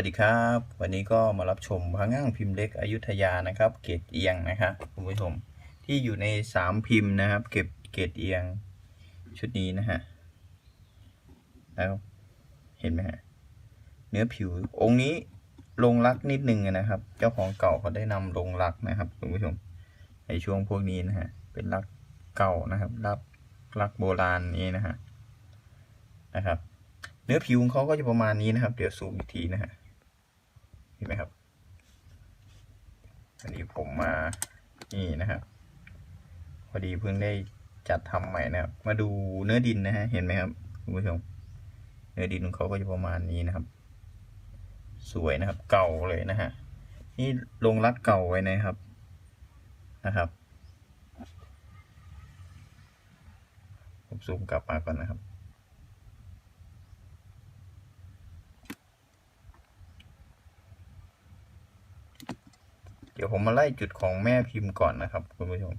วัสดีครับ วันนี้ก็มารับชมพระง่างพิมพ์เล็กอยุธยานะครับ เกรดเอียงนะครับคุณผู้ชมที่อยู่ในสามพิมพ์นะครับ เก็บเกรดเอียงชุดนี้นะฮะแล้วเห็นไหมฮะเนื้อผิวองค์นี้ลงรักนิดนึงนะครับ เจ้าของเก่าเขาได้นำลงรักนะครับคุณผู้ชมในช่วงพวกนี้นะฮะเป็นรักเก่านะครับรักรักโบราณนี้นะฮะนะครับ เนื้อผิวของเขาก็จะประมาณนี้นะครับ เดี๋ยวซูมอีกทีนะฮะ เห็นไหมครับ อันนี้ผมมานี่นะครับพอดีเพิ่งได้จัดทำใหม่นะครับ มาดูเนื้อดินนะฮะเห็นไหมครับคุณผู้ชม เนื้อดินของเขาก็จะประมาณนี้นะครับ สวยนะครับ เก่าเลยนะฮะนี่ลงรักเก่าไว้นะครับนะครับ ผมซูมกลับมาก่อนนะครับ เดี๋ยวผมมาไล่จุดของแม่พิมพ์ก่อนนะครับ คุณผู้ชม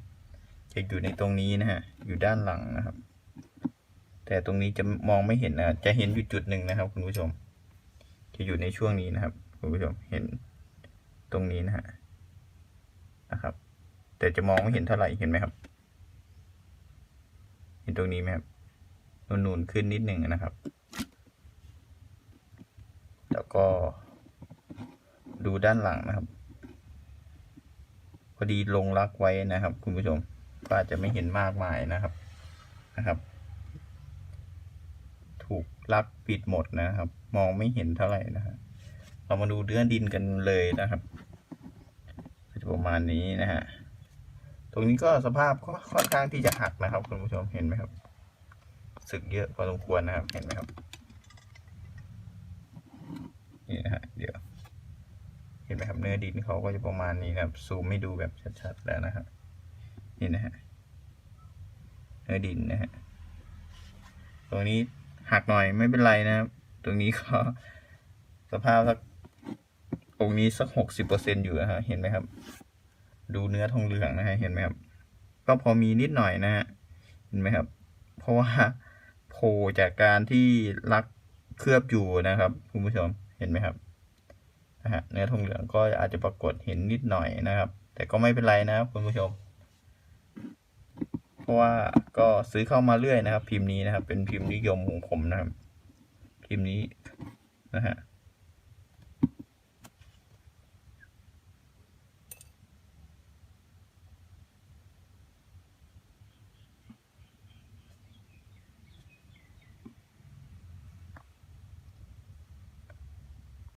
จะอยู่ในตรงนี้นะฮะ อยู่ด้านหลังนะครับ แต่ตรงนี้จะมองไม่เห็นนะ จะเห็นอยู่จุดหนึ่งนะครับ คุณผู้ชม จะอยู่ในช่วงนี้นะครับ คุณผู้ชมเห็นตรงนี้นะฮะนะครับ แต่จะมองไม่เห็นเท่าไหร่เห็นไหมครับ เห็นตรงนี้ไหมครับนูนๆขึ้นนิดหนึ่งนะครับ แล้วก็ดูด้านหลังนะครับ พอดีลงรักไว้นะครับ คุณผู้ชมก็อาจจะไม่เห็นมากมายนะครับนะครับ ถูกรักปิดหมดนะครับ มองไม่เห็นเท่าไหร่นะครับเรามาดูเนื้อดินกันเลยนะครับก็จะประมาณนี้นะฮะตรงนี้ก็สภาพก็ค่อนข้างที่จะหักนะครับ คุณผู้ชมเห็นไหมครับสึกเยอะพอสมควรนะครับเห็นไหมครับนี่นะฮะเดี๋ยว ไหมครับ เนื้อดินเขาก็จะประมาณนี้นะครับ ซูมให้ดูแบบชัดๆแล้วนะครับนี่นะฮะเนื้อดินนะฮะตรงนี้หักหน่อยไม่เป็นไรนะครับ ตรงนี้ก็สภาพสักองนี้สักหกสิบเปอร์เซ็นอยู่นะฮะเห็นไหมครับ ดูเนื้อทองเหลืองนะฮะเห็นไหมครับ ก็พอมีนิดหน่อยนะฮะเห็นไหมครับ เพราะว่าโผล่จากการที่ลักเคลือบอยู่นะครับคุณผู้ชมเห็นไหมครับ นะฮะเนื้อทองเหลืองก็อาจจะปรากฏเห็นนิดหน่อยนะครับ แต่ก็ไม่เป็นไรนะครับคุณผู้ชม เพราะว่าก็ซื้อเข้ามาเรื่อยนะครับ พิมพ์นี้นะครับ เป็นพิมพ์นิยมของผมนะครับ พิมพ์นี้นะฮะ